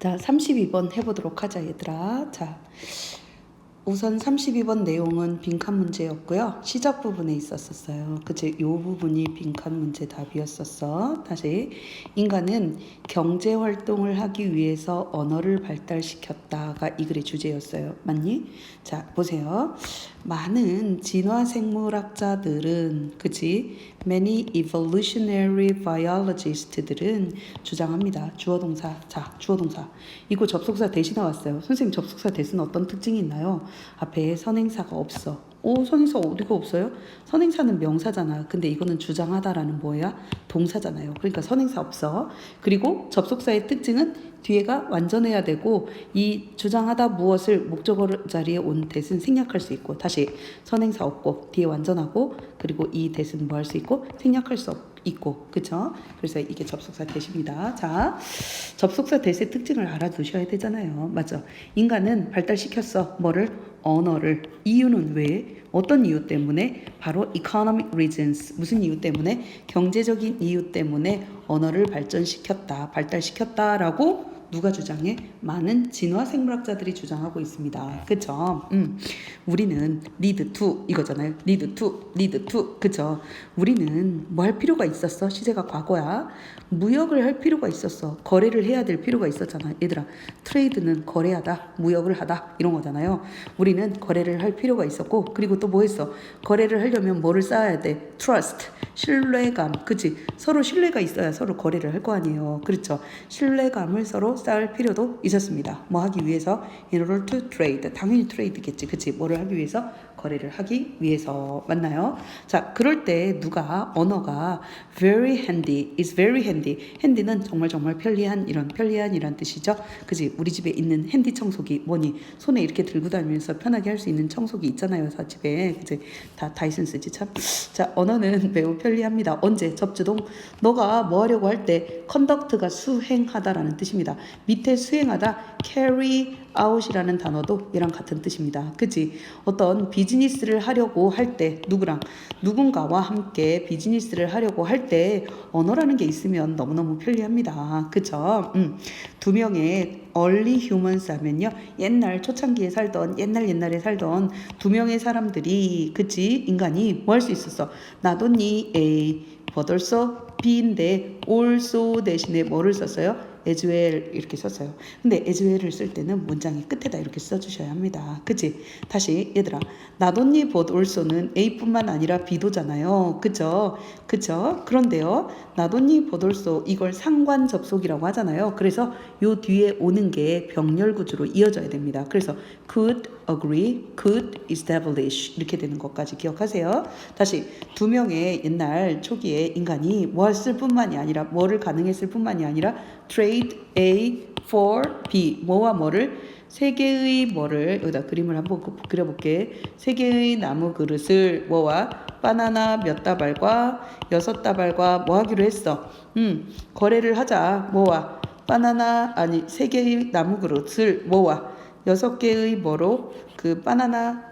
자, 32번 해보도록 하자, 얘들아. 자, 우선 32번 내용은 빈칸 문제였고요. 시작 부분에 있었었어요. 그치? 요 부분이 빈칸 문제 답이었었어. 다시. 인간은 경제 활동을 하기 위해서 언어를 발달시켰다가 이 글의 주제였어요. 맞니? 자, 보세요. 많은 진화 생물학자들은, 그치? Many evolutionary biologist들은 주장합니다. 주어 동사. 자, 주어 동사. 이거 접속사 대신 나왔어요. 선생님 접속사 대신 어떤 특징이 있나요? 앞에 선행사가 없어. 오, 선행사 어디가 없어요? 선행사는 명사잖아. 근데 이거는 주장하다라는 뭐야? 동사잖아요. 그러니까 선행사 없어. 그리고 접속사의 특징은 뒤에가 완전해야 되고 이 주장하다 무엇을 목적어 자리에 온 대신 생략할 수 있고 다시 선행사 없고 뒤에 완전하고 그리고 이 대신 뭐 할 수 있고 생략할 수 없고 있고 그쵸? 그래서 이게 접속사 대시입니다. 자, 접속사 대시의 특징을 알아두셔야 되잖아요. 맞죠? 인간은 발달시켰어. 뭐를? 언어를. 이유는 왜? 어떤 이유 때문에? 바로 economic reasons. 무슨 이유 때문에? 경제적인 이유 때문에 언어를 발전시켰다. 발달시켰다라고 누가 주장해? 많은 진화 생물학자들이 주장하고 있습니다. 그쵸? 음, 우리는 need to 이거잖아요. need to, need to. 그쵸? 우리는 뭐 할 필요가 있었어? 시제가 과거야. 무역을 할 필요가 있었어. 거래를 해야 될 필요가 있었잖아. 얘들아, 트레이드는 거래하다, 무역을 하다 이런 거잖아요. 우리는 거래를 할 필요가 있었고, 그리고 또 뭐 했어? 거래를 하려면 뭐를 쌓아야 돼? trust, 신뢰감, 그치? 서로 신뢰가 있어야 서로 거래를 할 거 아니에요. 그렇죠? 신뢰감을 서로 쌓을 필요도 있었습니다. 뭐 하기 위해서? in order to trade. 당연히 트레이드겠지. 그치? 뭐를 하기 위해서? 거래를 하기 위해서 맞나요? 자, 그럴 때 누가 언어가 very handy, is very handy. handy는 정말 정말 편리한 이런 편리한이란 뜻이죠. 그지? 우리 집에 있는 핸디 청소기 뭐니? 손에 이렇게 들고 다니면서 편하게 할 수 있는 청소기 있잖아요, 사 집에. 그지? 다 다이슨 쓰지 참. 자, 언어는 매우 편리합니다. 언제? 접주동. 너가 뭐 하려고 할때 conduct가 수행하다라는 뜻입니다. 밑에 수행하다 carry out이라는 단어도 얘랑 같은 뜻입니다. 그치? 어떤 비즈 니스를 하려고 할 때 누구랑 누군가와 함께 비즈니스를 하려고 할 때 언어라는 게 있으면 너무너무 편리합니다. 그쵸? 음. 두 명의 early humans 하면요. 옛날 초창기에 살던 옛날 옛날에 살던 두 명의 사람들이 그치? 인간이 뭐 할 수 있었어? 나도 니 A but B인데 also 대신에 뭐를 썼어요? Well 이렇게 썼어요. 근데 well을 쓸 때는 문장의 끝에다 이렇게 써주셔야 합니다. 그치? 다시 얘들아 나도니 but also는 A뿐만 아니라 B도잖아요. 그죠? 그죠? 그런데요 나도니 but also 이걸 상관 접속이라고 하잖아요. 그래서 요 뒤에 오는 게 병렬 구조로 이어져야 됩니다. 그래서 could agree, could establish 이렇게 되는 것까지 기억하세요. 다시 두 명의 옛날 초기에 인간이 뭐 했을 뿐만이 아니라 뭐를 가능했을 뿐만이 아니라 trade A for B 뭐와 뭐를 세 개의 뭐를 여기다 그림을 한번 그- 그려볼게. 세 개의 나무 그릇을 뭐와 바나나 몇 다발과 여섯 다발과 뭐 하기로 했어? 음 거래를 하자. 뭐와? 바나나 아니 세 개의 나무 그릇을 뭐와 여섯 개의 뭐로? 그 바나나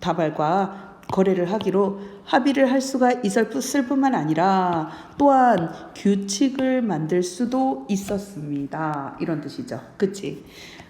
다발과 거래를 하기로 합의를 할 수가 있을 뿐만 아니라 또한 규칙을 만들 수도 있었습니다. 이런 뜻이죠. 그치?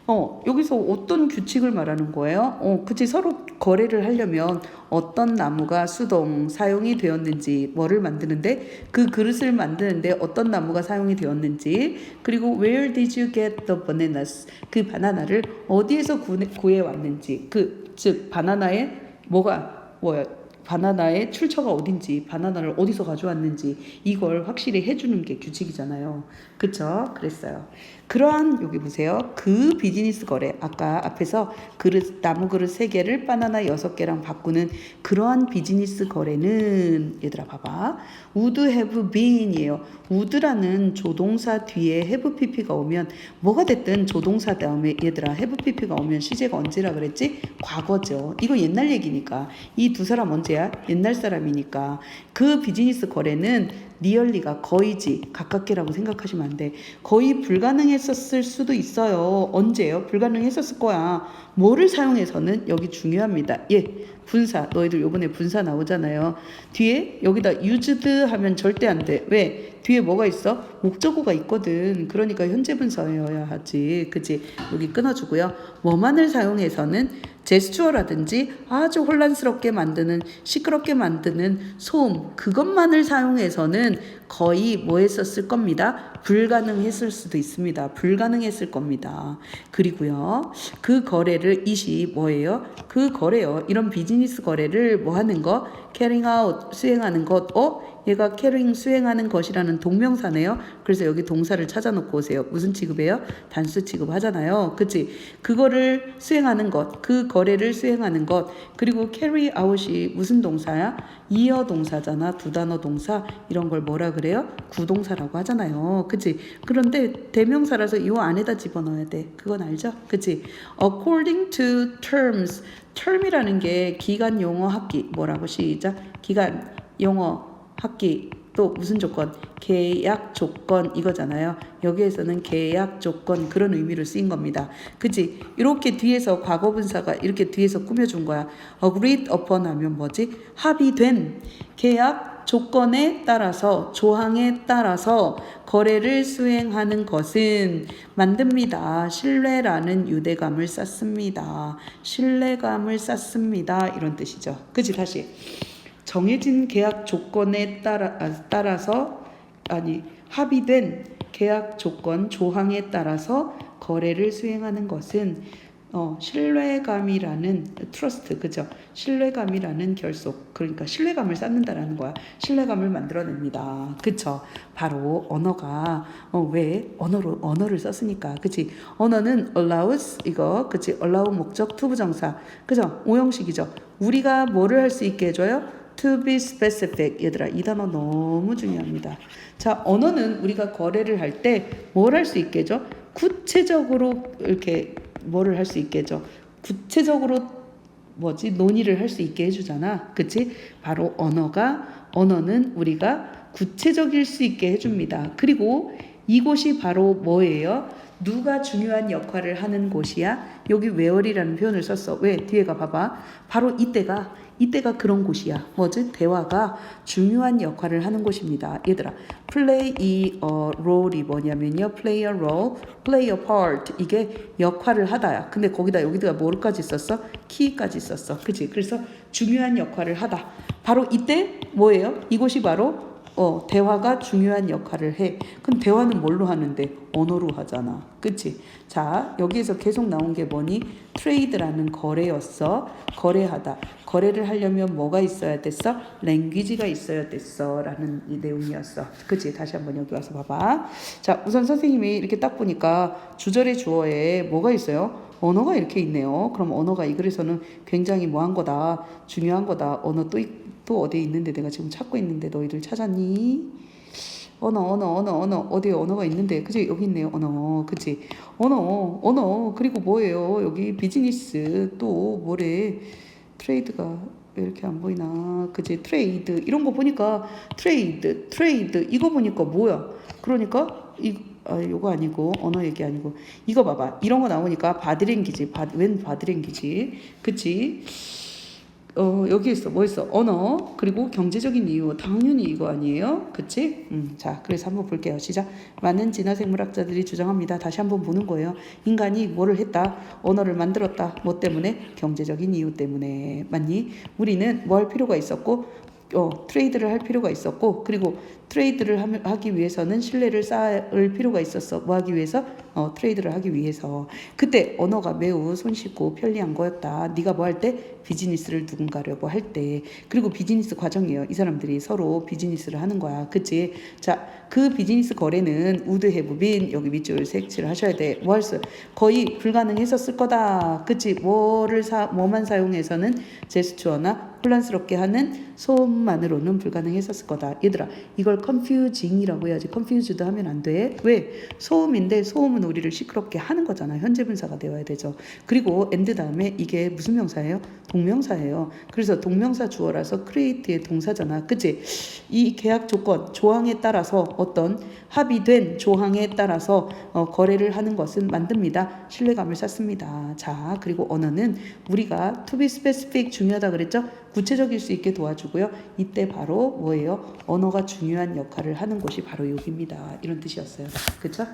어, 여기서 어떤 규칙을 말하는 거예요? 어, 그치. 서로 거래를 하려면 어떤 나무가 수동 사용이 되었는지, 뭐를 만드는데, 그 그릇을 만드는데 어떤 나무가 사용이 되었는지, 그리고 where did you get the bananas? 그 바나나를 어디에서 구해, 왔는지, 그, 즉, 바나나의 뭐가, 뭐야, 바나나의 출처가 어딘지, 바나나를 어디서 가져왔는지, 이걸 확실히 해주는 게 규칙이잖아요. 그쵸? 그랬어요. 그러한, 여기 보세요. 그 비즈니스 거래, 아까 앞에서 그릇, 나무 그릇 3개를 바나나 6개랑 바꾸는 그러한 비즈니스 거래는, 얘들아, 봐봐. would have been이에요. would라는 조동사 뒤에 have pp가 오면, 뭐가 됐든 조동사 다음에, 얘들아, have pp가 오면 시제가 언제라 그랬지? 과거죠. 이거 옛날 얘기니까. 이 두 사람 언제 야? 옛날 사람이니까. 그 비즈니스 거래는 니얼리가 거의지 가깝게라고 생각하시면 안 돼. 거의 불가능했었을 수도 있어요. 언제요? 불가능했었을 거야. 뭐를 사용해서는 여기 중요합니다. 예. 분사. 너희들 요번에 분사 나오잖아요. 뒤에 여기다 used 하면 절대 안 돼. 왜? 뒤에 뭐가 있어? 목적어가 있거든. 그러니까 현재 분사여야 하지. 그치? 여기 끊어주고요. 뭐만을 사용해서는 제스처라든지 아주 혼란스럽게 만드는 시끄럽게 만드는 소음 그것만을 사용해서는 거의 뭐 했었을 겁니다. 불가능했을 수도 있습니다. 불가능했을 겁니다. 그리고요. 그 거래를 이시 뭐예요? 그 거래요. 이런 비즈니스 거래를 뭐 하는 거? carrying out 수행하는 것. 어? 얘가 carrying 수행하는 것이라는 동명사네요. 그래서 여기 동사를 찾아놓고 오세요. 무슨 취급이에요? 단수 취급 하잖아요. 그치? 그거를 수행하는 것, 그 거래를 수행하는 것, 그리고 carry out이 무슨 동사야? 이어 동사잖아. 두 단어 동사. 이런 걸 뭐라 그래요? 구동사라고 하잖아요. 그치? 그런데 대명사라서 이 안에다 집어넣어야 돼. 그건 알죠? 그치? according to terms. term이라는 게 기간 용어 학기. 뭐라고 시작? 기간 용어 학기 또 무슨 조건? 계약 조건 이거잖아요. 여기에서는 계약 조건 그런 의미로 쓰인 겁니다. 그치? 이렇게 뒤에서 과거 분사가 이렇게 뒤에서 꾸며준 거야. agreed upon 하면 뭐지? 합의된 계약 조건에 따라서 조항에 따라서 거래를 수행하는 것은 만듭니다. 신뢰라는 유대감을 쌓습니다. 신뢰감을 쌓습니다. 이런 뜻이죠. 그치? 다시. 정해진 계약 조건에 따라, 아, 따라서 아니 합의된 계약 조건 조항에 따라서 거래를 수행하는 것은 어, 신뢰감이라는 트러스트 그죠? 신뢰감이라는 결속 그러니까 신뢰감을 쌓는다라는 거야. 신뢰감을 만들어냅니다. 그쵸? 바로 언어가 어, 왜 언어로 언어를 썼으니까 그치? 언어는 allows 이거 그치? allow 목적 투부정사 그죠? 오형식이죠. 우리가 뭐를 할 수 있게 해줘요? To be specific 얘들아 이 단어 너무 중요합니다. 자 언어는 우리가 거래를 할 때 뭘 할수 해줘? 구체적으로 이렇게 뭐를 할수 해줘? 구체적으로 뭐지 논의를 할 수 있게 해주잖아. 그치? 바로 언어가 언어는 우리가 구체적일 수 있게 해줍니다. 그리고 이곳이 바로 뭐예요? 누가 중요한 역할을 하는 곳이야? 여기 where이라는 표현을 썼어. 왜? 뒤에가 봐봐. 바로 이때가 이때가 그런 곳이야. 뭐지? 대화가 중요한 역할을 하는 곳입니다. 얘들아, play 이 어, role이 뭐냐면요. play a role, play a part 이게 역할을 하다야. 근데 거기다 여기다가 뭐까지 썼어? key까지 썼어. 그치? 그래서 중요한 역할을 하다. 바로 이때 뭐예요? 이곳이 바로 어, 대화가 중요한 역할을 해. 그럼 대화는 뭘로 하는데? 언어로 하잖아. 그치? 자, 여기에서 계속 나온 게 뭐니? 트레이드라는 거래였어. 거래하다. 거래를 하려면 뭐가 있어야 됐어? 랭귀지가 있어야 됐어. 라는 이 내용이었어. 그치? 다시 한번 여기 와서 봐봐. 자, 우선 선생님이 이렇게 딱 보니까 주절의 주어에 뭐가 있어요? 언어가 이렇게 있네요. 그럼 언어가 이 글에서는 굉장히 뭐한 거다. 중요한 거다. 언어 또, 있- 또 어디에 있는데 내가 지금 찾고 있는데 너희들 찾았니? 언어, 언어, 언어, 언어. 어디에 언어가 있는데. 그지? 여기 있네요. 언어. 그치? 언어, 언어. 그리고 뭐예요? 여기 비즈니스. 또 뭐래? 트레이드가 왜 이렇게 안 보이나? 그지? 트레이드. 이런 거 보니까 트레이드, 트레이드. 이거 보니까 뭐야? 그러니까 이 아, 요거 아니고 언어 얘기 아니고. 이거 봐봐. 이런 거 나오니까 바디랭귀지 바, 웬 바디랭귀지? 그치? 어 여기 있어. 뭐 있어? 언어 그리고 경제적인 이유. 당연히 이거 아니에요? 그치? 음자 그래서 한번 볼게요. 시작. 많은 진화생물학자들이 주장합니다. 다시 한번 보는 거예요. 인간이 뭐를 했다? 언어를 만들었다. 뭐 때문에? 경제적인 이유 때문에. 맞니? 우리는 뭐 할 필요가 있었고 어, 트레이드를 할 필요가 있었고 그리고 트레이드를 함- 하기 위해서는 신뢰를 쌓을 필요가 있었어. 뭐 하기 위해서? 어, 트레이드를 하기 위해서. 그때 언어가 매우 손쉽고 편리한 거였다. 네가 뭐 할 때? 비즈니스를 누군가려고 할 때. 그리고 비즈니스 과정이에요. 이 사람들이 서로 비즈니스를 하는 거야. 그치? 자, 그 비즈니스 거래는 우드 해부빈 여기 밑줄 색칠을 하셔야 돼. 뭐 할 수? 거의 불가능했었을 거다. 그치? 뭐를 사, 뭐만 사용해서는 제스처나 혼란스럽게 하는 소음만으로는 불가능했었을 거다. 얘들아, 이걸 confusing이라고 해야지. confused 하면 안 돼. 왜? 소음인데 소음은 우리를 시끄럽게 하는 거잖아. 현재 분사가 되어야 되죠. 그리고 and 다음에 이게 무슨 명사예요? 동명사예요. 그래서 동명사 주어라서 create의 동사잖아. 그치? 이 계약 조건, 조항에 따라서 어떤 합의된 조항에 따라서 어, 거래를 하는 것은 만듭니다. 신뢰감을 쌓습니다. 자, 그리고 언어는 우리가 to be specific 중요하다 그랬죠? 구체적일 수 있게 도와주고요. 이때 바로 뭐예요? 언어가 중요한 역할을 하는 곳이 바로 여기입니다. 이런 뜻이었어요. 그쵸?